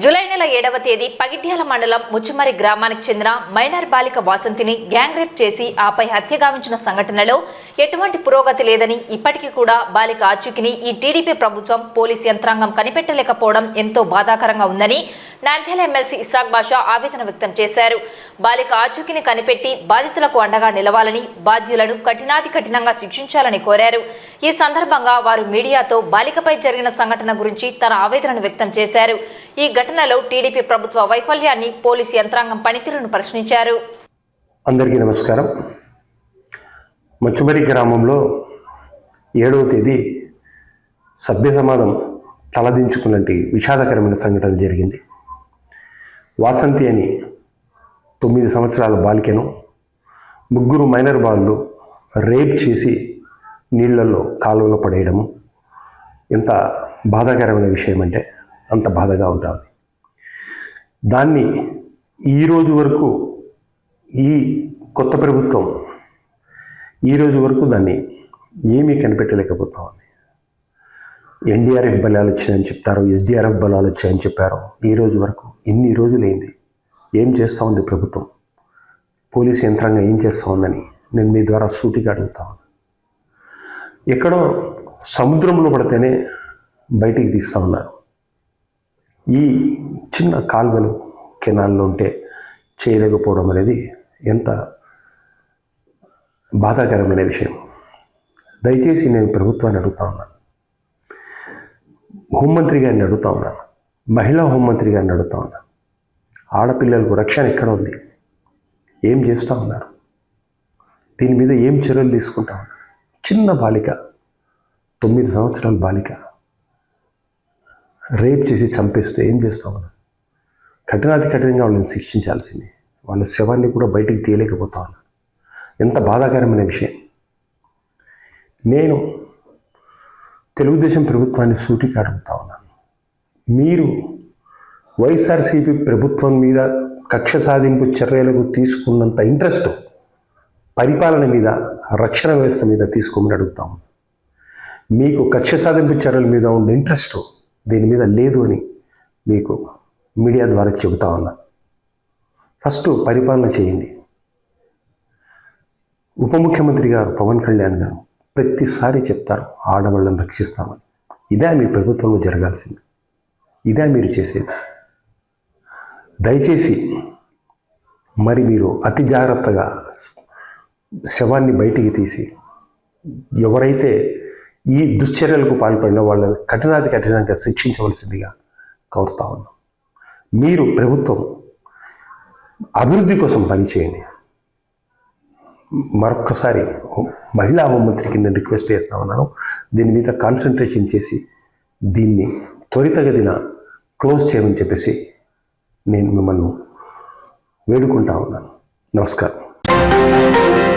julie నెల ఏడవ తేదీ పగిడ్యాల మండలం ముచ్చుమరి గ్రామానికి చెందిన మైనర్ బాలిక వాసంతిని గ్యాంగ్ రేప్ చేసి ఆపై హత్య గావించిన సంఘటనలో ఎటువంటి పురోగతి లేదని ఇప్పటికీ కూడా బాలిక ఆచూకిని ఈ టీడీపీ ప్రభుత్వం పోలీస్ యంత్రాంగం కనిపెట్టలేకపోవడం ఎంతో బాధాకరంగా ఉందని నంద్యాల ఎమ్మెల్సీ ఇసాక్ బాషా ఆవేదన వ్యక్తం చేశారు. బాలిక ఆచూకిని కనిపెట్టి బాధితులకు అండగా నిలవాలని బాధ్యులను కఠినాతి కఠినంగా శిక్షించాలని కోరారు. ఈ సందర్భంగా వారు మీడియాతో బాలికపై జరిగిన సంఘటన గురించి తన ఆవేదనను వ్యక్తం చేశారు. ఈ ఘటనలో టీడీపీ ప్రభుత్వ వైఫల్యాన్ని పోలీసు యంత్రాంగం పనితీరును ప్రశ్నించారు. అందరికీ నమస్కారం. మచ్చుమరి గ్రామంలో ఏడవ తేదీ సభ్య సమాజం తలదించుకున్నటి విషాదకరమైన సంఘటన జరిగింది. వాసంతి అని తొమ్మిది సంవత్సరాల బాలికను ముగ్గురు మైనర్ బాలు రేప్ చేసి నీళ్ళలో కాలువలో పడేయడము ఎంత బాధాకరమైన విషయం అంటే అంత బాధగా ఉంటుంది. దాన్ని ఈ రోజు వరకు ఈ కొత్త ప్రభుత్వం ఈ రోజు వరకు దాన్ని ఏమీ కనిపెట్టలేకపోతా ఉంది. ఎన్డీఆర్ఎఫ్ బలాలు వచ్చాయని చెప్తారు ఎస్డీఆర్ఎఫ్ బలాలు వచ్చాయని చెప్పారు. ఈ రోజు వరకు ఇన్ని రోజులైంది. ఏం చేస్తూ ఉంది ప్రభుత్వం? పోలీసు యంత్రాంగం ఏం చేస్తూ ఉందని నేను మీ ద్వారా సూటిగా అడుగుతా ఎక్కడో సముద్రంలో పడితేనే బయటికి తీస్తూ ఉన్నారు. ఈ చిన్న కాల్వలు కెనాల్లో ఉంటే చేయలేకపోవడం అనేది ఎంత బాధాకరమైన విషయం. దయచేసి నేను ప్రభుత్వాన్ని అడుగుతా ఉన్నాను హోంమంత్రి గారిని అడుగుతా ఉన్నాను మహిళా హోంమంత్రి గారిని అడుగుతా ఉన్నాను ఆడపిల్లలకు రక్షణ ఎక్కడ ఉంది? ఏం చేస్తూ ఉన్నారు? దీని మీద ఏం చర్యలు తీసుకుంటా ఉన్నారు? చిన్న బాలిక తొమ్మిది సంవత్సరాల బాలిక రేప్ చేసి చంపేస్తే ఏం చేస్తా ఉన్నారు? కఠినాతి కఠినంగా వాళ్ళని శిక్షించాల్సింది. వాళ్ళ శవాన్ని కూడా బయటికి తీయలేకపోతా ఉన్నాను ఎంత బాధాకరమైన విషయం. నేను తెలుగుదేశం ప్రభుత్వాన్ని సూటికి అడుగుతా ఉన్నాను. మీరు వైఎస్ఆర్సీపీ ప్రభుత్వం మీద కక్ష సాధింపు చర్యలకు తీసుకున్నంత ఇంట్రెస్ట్ పరిపాలన మీద రక్షణ వ్యవస్థ మీద తీసుకోమని అడుగుతాము మీకు కక్ష సాధింపు చర్యల మీద ఉన్న ఇంట్రెస్ట్ దీని మీద లేదు అని మీకు మీడియా ద్వారా చెబుతా ఉన్నా. ఫస్ట్ పరిపాలన చేయండి. ఉప ముఖ్యమంత్రి గారు పవన్ కళ్యాణ్ గారు ప్రతిసారి చెప్తారు ఆడవాళ్ళని రక్షిస్తామని. ఇదే మీ ప్రభుత్వంలో జరగాల్సింది. ఇదే మీరు చేసేది. దయచేసి మరి మీరు అతి జాగ్రత్తగా శవాన్ని బయటికి తీసి ఎవరైతే ఈ దుశ్చర్యలకు పాల్పడిన వాళ్ళని కఠినాతి కఠినంగా శిక్షించవలసిందిగా కోరుతా ఉన్నాం. మీరు ప్రభుత్వం అభివృద్ధి కోసం పనిచేయండి. మరొక్కసారి మహిళా హోంమంత్రికి నేను రిక్వెస్ట్ చేస్తా ఉన్నాను. దీని మీద కాన్సన్ట్రేషన్ చేసి దీన్ని త్వరితగతిన క్లోజ్ చేయమని చెప్పేసి నేను మిమ్మల్ని వేడుకుంటా ఉన్నాను. నమస్కారం.